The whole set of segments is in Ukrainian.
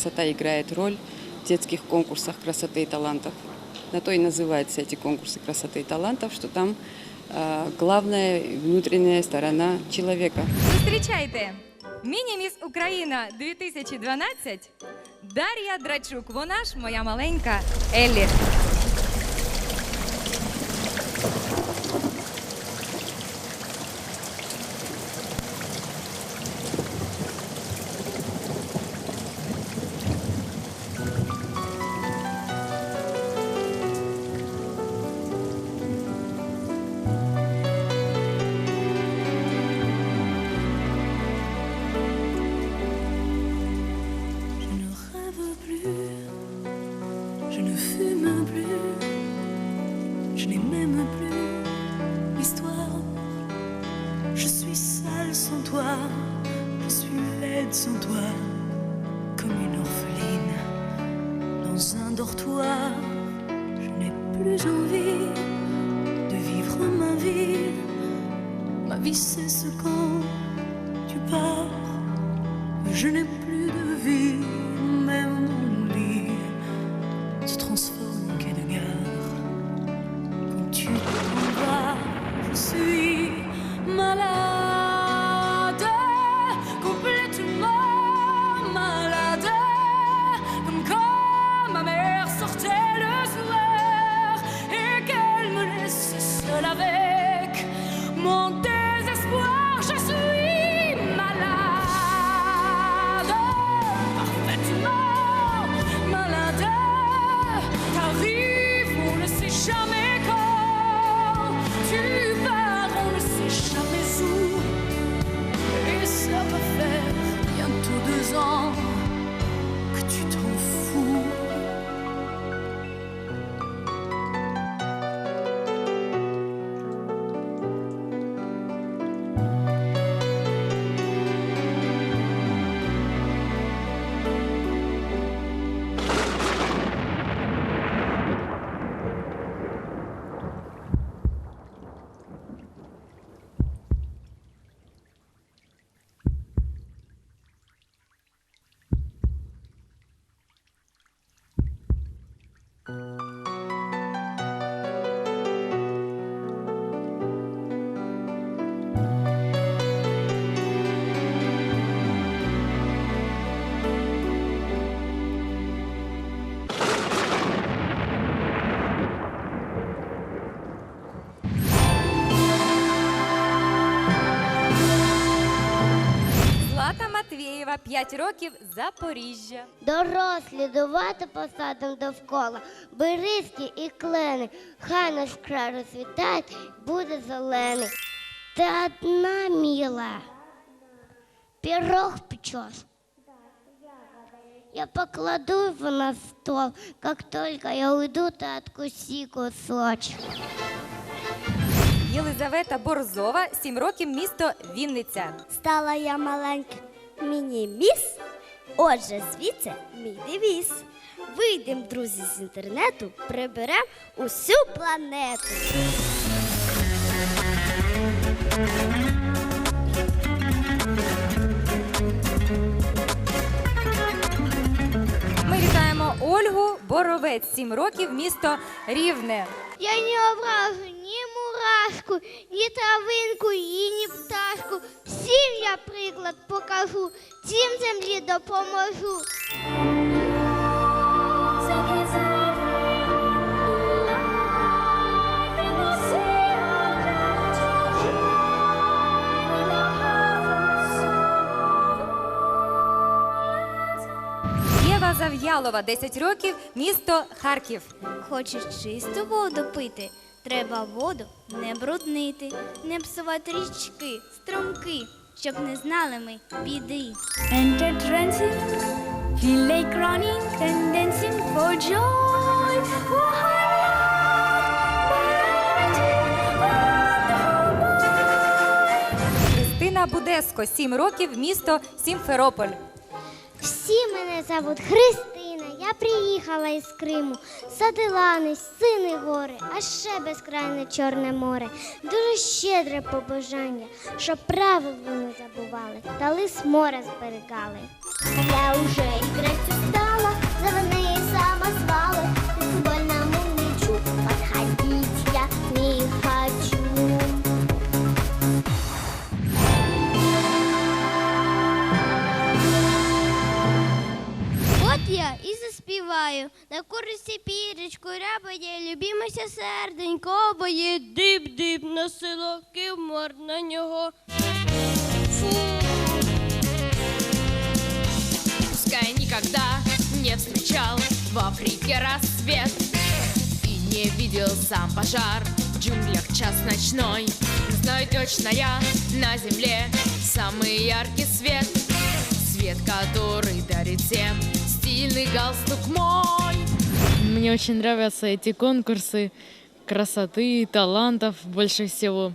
насколько красота играет роль в детских конкурсах красоты и талантов. На то и называются эти конкурсы красоты и талантов, что там э, главная внутренняя сторона человека. Зустрічайте! Міні-міс Україна 2012 Дар'я Драчук. Вона ж моя маленька Еллі. Vie cesse quand tu pars. Je n'ai plus de vie, même mon lit se transforme en quai de gare. Quand tu t'en vas, je suis malade, complètement malade, comme quand ma mère sortait le soir et qu'elle me laisse seule avec mon 5 років, Запоріжжя. Дорослі дувати посадом довкола, берізки і клени, хай наш край розцвітає, буде зелений. Ти одна мила, пирог печешь. Я покладу его на стол, как только я уйду, ты откуси кусочек. Єлизавета Борзова, 7 років, місто Вінниця. Стала я маленька міні-міс. Отже, звідси мій девіз. Вийдемо, друзі, з інтернету, приберемо усю планету. Ми вітаємо Ольгу Боровець, 7 років, місто Рівне. Я не ображу ні мурашку, ні травинку, і ні пташку. Всім я приклад покажу, цім землі допоможу. Єва Зав'ялова, 10 років, місто Харків. Хочеш чисту воду пити, треба воду не бруднити, не псувати річки, струмки, щоб не знали ми біди. Enter dancing, feel like running and dancing for joy. Христина Будеско, 7 років, місто Сімферополь. Всі мене зовут Христина. Я приїхала із Криму, садилани, сини гори, а ще безкрайне Чорне море. Дуже щедре побажання, щоб правил ви не забували, та лис моря зберігали. Я уже играть устала, за самосвалы. Заспіваю на курсі пірочку рябає, любімося серденько обоє, дип-дип на село, кивмор на нього. Фу. Пускай никогда не встречал в Африке рассвет И не видел сам пожар в джунглях час ночной Знаю точно я на земле самый яркий свет Свет, который дарит всем стильный галстук мой Мне очень нравятся эти конкурсы красоты, талантов больше всего.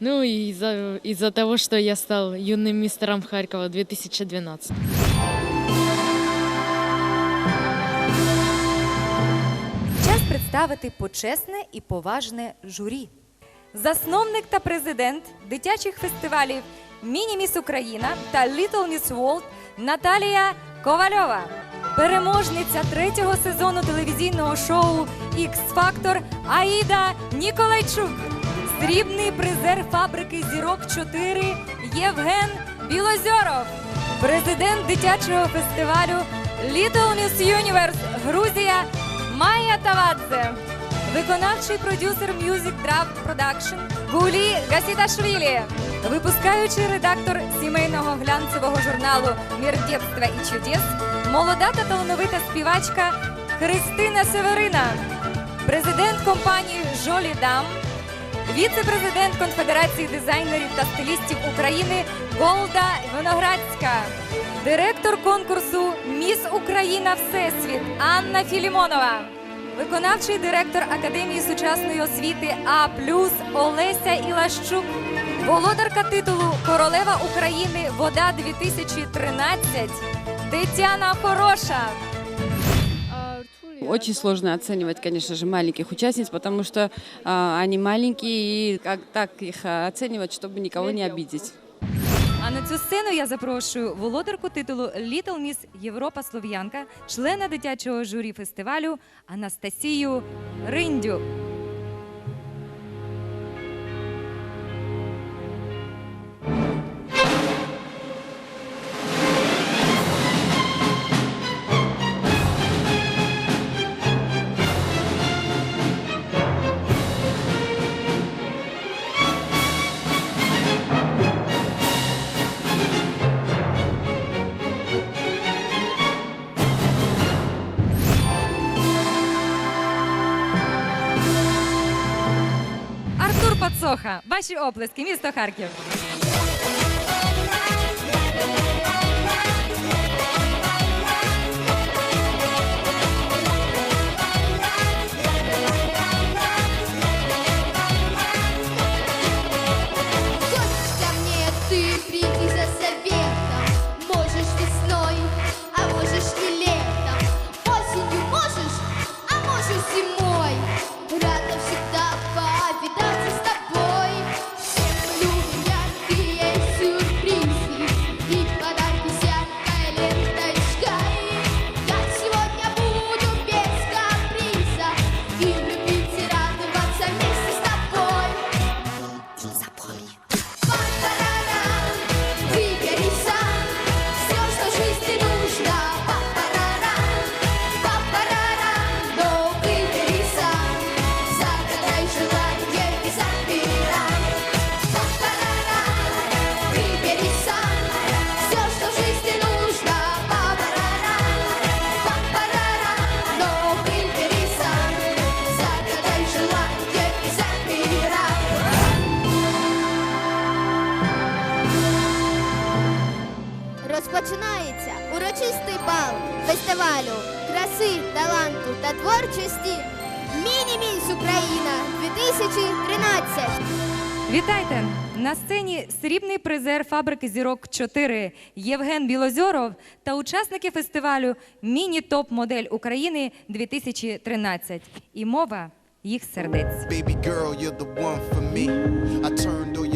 Ну и из-за из того, что я стал юным мистером Харькова 2012. Час представити почесне і поважне журі. Засновник та президент дитячих фестивалів Міні-Міс Україна та Little Miss World Наталія Ковальова. Переможниця третього сезону телевізійного шоу X Factor Аїда Ніколайчук. Срібний призер фабрики Зірок 4 Євген Білозьоров. Президент дитячого фестивалю Little Miss Universe Грузія Майя Тавадзе. Виконавчий продюсер Music Draft Production. Гулі Гасіташвілі, випускаючий редактор сімейного глянцевого журналу Мір дєтства і чудес, молода та талановита співачка Христина Северина, президент компанії Жолі Дам, віце-президент Конфедерації дизайнерів та стилістів України Голда Виноградська, директор конкурсу Міс Україна Всесвіт Анна Філімонова. Виконавчий директор Академії сучасної освіти А Олеся Ілащук, володарка титулу Королева України Вода 2013 Тетяна Хороша. Очень сложно оценивать, конечно же, маленьких участниц, потому что а, они маленькие, и как так их оценивать, чтобы никого не обидеть. А на цю сцену я запрошую володарку титулу Little Miss Європа Слов'янка, члена дитячого журі фестивалю Анастасію Риндю. Пацоха, ваші оплески, місто Харків. Вітайте! На сцені срібний призер фабрики зірок 4 Євген Білозьоров та учасники фестивалю Міні-топ модель України 2013. І мова їх сердець. For me. I turned all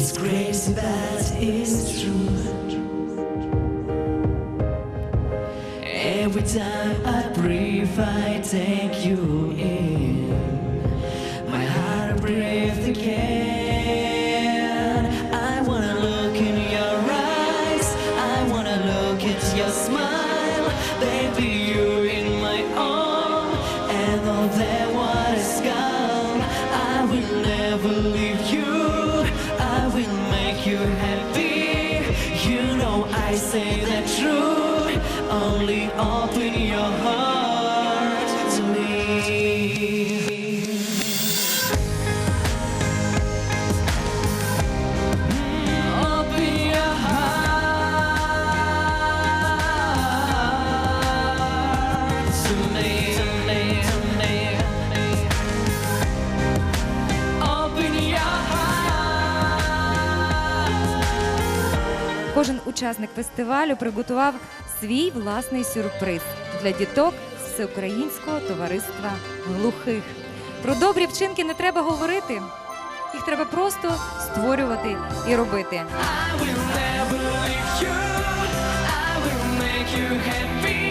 It's crazy, but it's true. Every time I breathe, I take you in. I say the truth. Only open your heart учасник фестивалю приготував свій власний сюрприз для діток з всеукраїнського товариства глухих. Про добрі вчинки не треба говорити, їх треба просто створювати і робити. I will never leave you. I will make you happy.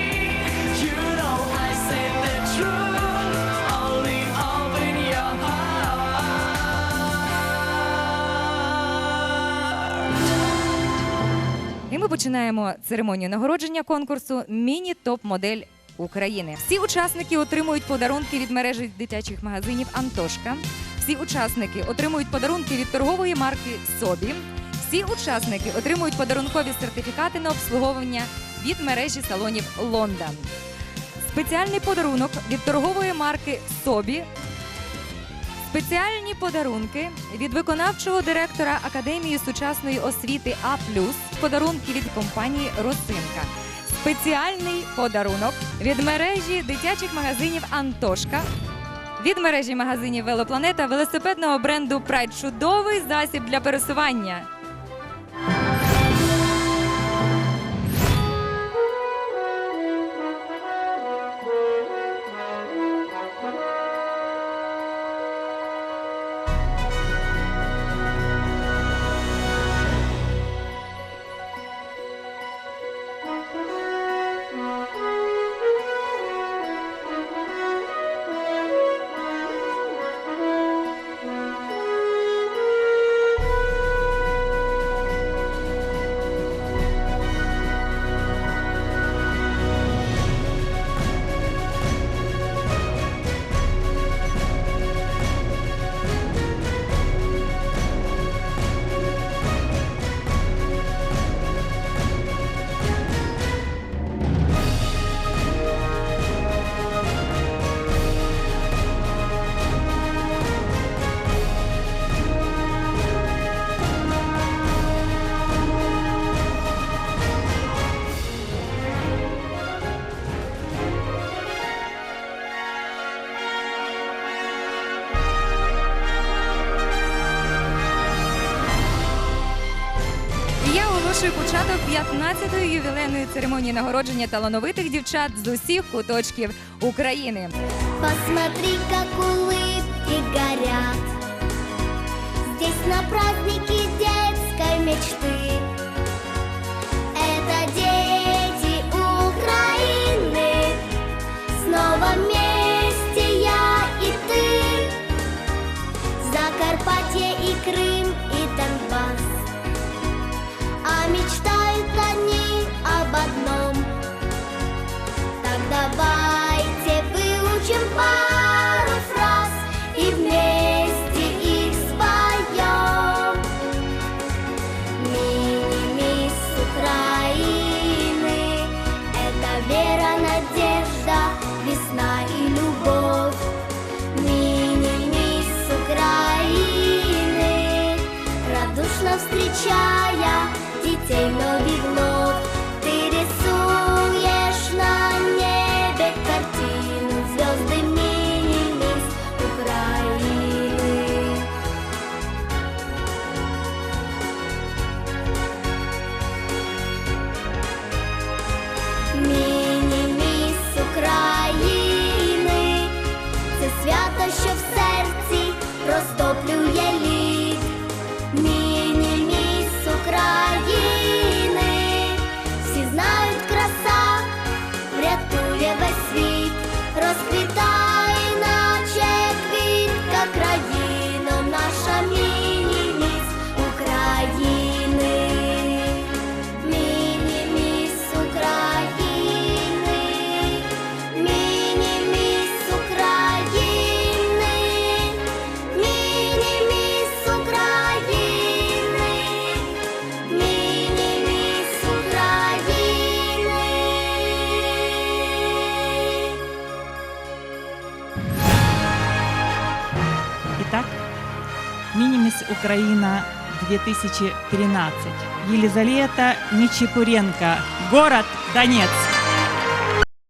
Починаємо церемонію нагородження конкурсу Міні-топ-модель України. Всі учасники отримують подарунки від мережі дитячих магазинів Антошка. Всі учасники отримують подарунки від торгової марки Собі. Всі учасники отримують подарункові сертифікати на обслуговування від мережі салонів Лондон. Спеціальний подарунок від торгової марки Собі Спеціальні подарунки від виконавчого директора Академії сучасної освіти А подарунки від компанії Росинка. Спеціальний подарунок від мережі дитячих магазинів Антошка. Від мережі магазинів Велопланета велосипедного бренду Прайд чудовий засіб для пересування. 15-ї ювілейної церемонії нагородження талановитих дівчат з усіх куточків України. Посмотри, как улыбки горят Здесь на Чая дітей нові внов, ти рисуєш на небі картину зв'язки міс України. Міні-міс України, це свято, що в серці розтоплює ліс. Украины. Украина-2013. Елизавета Нечепуренко. город Донецк.